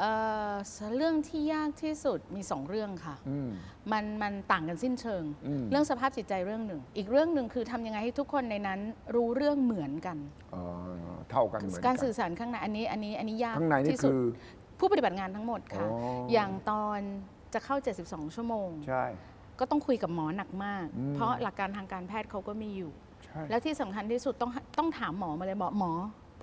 เอ่อเรื่องที่ยากที่สุดมีสองเรื่องค่ะ อืม มันมันต่างกันสิ้นเชิง อืม เรื่องสภาพจิตใจเรื่องหนึ่ง อีกเรื่องหนึ่งคือทำยังไงให้ทุกคนในนั้นรู้เรื่องเหมือนกัน เอ่อเท่ากันเหมือนการกันสื่อสารข้างในอันนี้อันนี้อันนี้ยากข้างในนี่ที่สุด คือ ผู้ปฏิบัติงานทั้งหมดค่ะ อ๋ออ อย่างตอนจะเข้า 72 ชั่วโมง ใช่ ก็ต้องคุยกับหมอหนักมาก อืม เพราะหลักการทางการแพทย์เขาก็มีอยู่ ใช่ แล้วที่สำคัญที่สุดต้องต้องถามหมอมาเลยบอกหมอ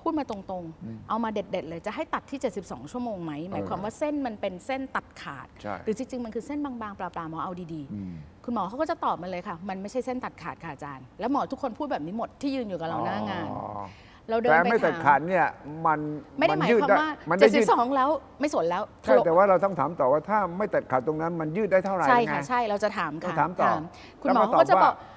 พูดมาตรงอืมๆเอามาเด็ด ๆ เลยจะให้ตัดที่ 72 ชั่วโมงไหมหมายความว่าเส้นมันเป็นเส้นตัดขาด ใช่ หรือจริงๆ มันคือเส้นบางๆปลาๆหมอเอาดีอืม ๆ คุณหมอเขาก็จะตอบมาเลยค่ะ มันไม่ใช่เส้นตัดขาดค่ะอาจารย์ แล้วหมอทุกคนพูดแบบนี้หมดที่ยืนอยู่กับเราหน้างาน อ๋อเราเดินแต่ไปไม่ตัดถามขาดเนี่ยมันไม่ได้หมายยืความได้ว่ามันได้ยืด72แล้วไม่สนแล้ว ใช่แต่ว่าเราต้องถามต่อว่าถ้าไม่ตัดขาดตรงนั้นมันยืดได้เท่าไหร่ใช่ไงค่ะใช่เราจะถามต้อค่ะงถามต่อคุณหมอแล้วมาตอบก็จะบอกว่า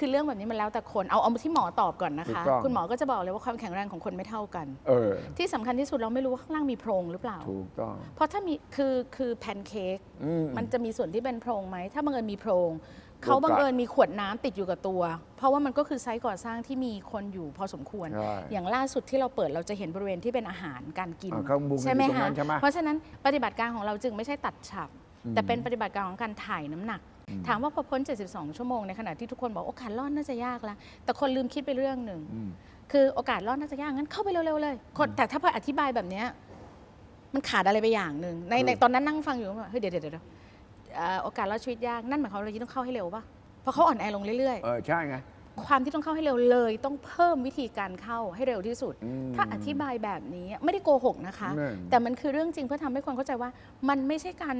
คือเรื่องแบบนี้มันแล้วแต่คนเอาเอาที่หมอตอบก่อนนะถูคะกต้อง คุณหมอก็จะบอกเลยว่าความแข็งแรงของคนไม่เท่ากัน เออ ที่สำคัญที่สุดเราไม่รู้ว่าข้างล่างมีโพรงหรือเปล่า ถูกต้อง เพราะถ้ามีคือคือแพนเค้กอืมมันจะมีส่วนที่เป็นโพรงไหม ถ้าบังเอิญมีโพรงเขาบังเอิญมีขวดน้ำติดอยู่กับตัว เพราะว่ามันก็คือไซต์ก่อสร้างที่มีคนอยู่พอสมควร ใช่อย่างล่าสุดที่เราเปิดเราจะเห็นบริเวณที่เป็นอาหารการกินอ่าเขามุงอยู่ใช่ไหมตรงนั้คะนใช่ไหมเพราะฉะนั้นปฏิบัติการของเราจึงไม่ใช่ตัดฉับอืมแต่เป็นปฏิบัติการของการถ่ายน้ำหนักอืม ถามว่าพอพ้น 72 ชั่วโมงในขณะที่ทุกคนบอกโอกาสรอดน่าจะยากแล้วแต่คนลืมคิดไปเรื่องหนึ่งอืมคือโอกาสรอดน่าจะยากงั้นเข้าไปเร็วๆเลยคนแต่ถ้าพออธิบายแบบเนี้ยมันขาดอะไรไปอย่างหนึ่งในในตอนนั้นนั่งฟังอยู่ว่าเฮ้ยเดี๋ยวเดี๋ยวเดี๋ยวเอ่อโอกาสรอดชีวิตยากนั่นหมายความว่าเราต้องเข้าให้เร็วป่ะเพราะเขาอ่อนแอลงเรื่อยเออใช่ไง ๆ ความที่ต้องเข้าให้เร็วเลย ต้องเพิ่มวิธีการเข้าให้เร็วที่สุด อืมถ้าอธิบายแบบนี้ไม่ได้โกหกนะคะแน่แต่มันคือเรื่องจริงเพื่อทำให้คนเข้าใจว่า มันไม่ใช่การ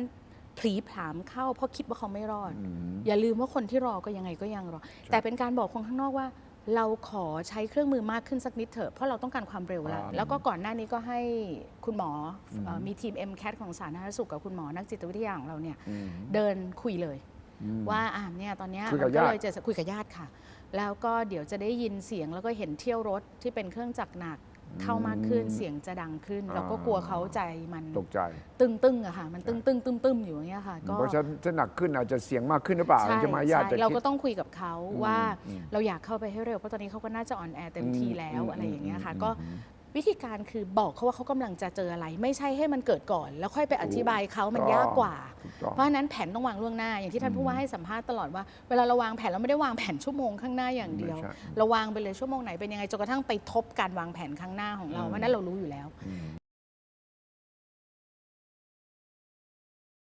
ผลีผลามเข้าเพราะคิดว่าเขาไม่รอดอืมอย่าลืมว่าคนที่รอก็ยังไงก็ยังรอ แต่เป็นการบอกคนข้างนอกว่า เราขอใช้เครื่องมือมากขึ้นสักนิดเถอะเพราะเราต้องการความเร็วแล้วครับแล้วก็ก่อนหน้านี้ก็ให้คุณหมออมเอ่อมีทีม MCAT ของสาธารณสุขกับคุณหมอนักจิตวิทยาของเราเนี่ยอืมเดินคุยเลยอืมว่าอ่าเนี่ยตอนเนี้ยคุยกับมันก็เลยญาติจะคุยกับญาติค่ะ แล้วก็เดี๋ยวจะได้ยินเสียงแล้วก็เห็นเที่ยวรถที่เป็นเครื่องจักรหนัก เข้ามากขึ้นเสียงจะดังขึ้น เราก็กลัวเขาใจมันตกใจ ตึงตึงๆอะค่ะ มันตึงตึงตึงตึงๆอยู่อย่างเงี้ยค่ะก็เพราะฉะนั้นถ้าหนักขึ้นอาจจะเสี่ยงมากขึ้นหรือเปล่าใช่ใช่ไหมญาติจะใช่เราคิก็ดต้องคุยกับเขาอืมว่าอืมเราอยากเข้าไปให้เร็วเพราะตอนนี้เขาก็น่าจะอ่อนแอเต็มทีแล้วอืมอะไรอย่างเงี้ยค่ะอืมก็อืม วิธีการคือบอกเขาว่าเขากำลังจะเจออะไร ไม่ใช่ให้มันเกิดก่อน แล้วค่อยไปอธิบายเขามันยากกว่า ถูกต้อง เพราะฉะนั้นแผนต้องวางล่วงหน้าอย่างที่ท่านผู้ว่าให้สัมภาษณ์ตลอดว่าเวลาเราวางแผนเราไม่ได้วางแผนชั่วโมงข้างหน้าอย่างเดียว ไม่ใช่ เราวางไปเลยชั่วโมงไหนเป็นยังไงจนกระทั่งไปทบการวางแผนข้างหน้าของเราอืมเพราะฉะนั้นเรารู้อยู่แล้ว อืม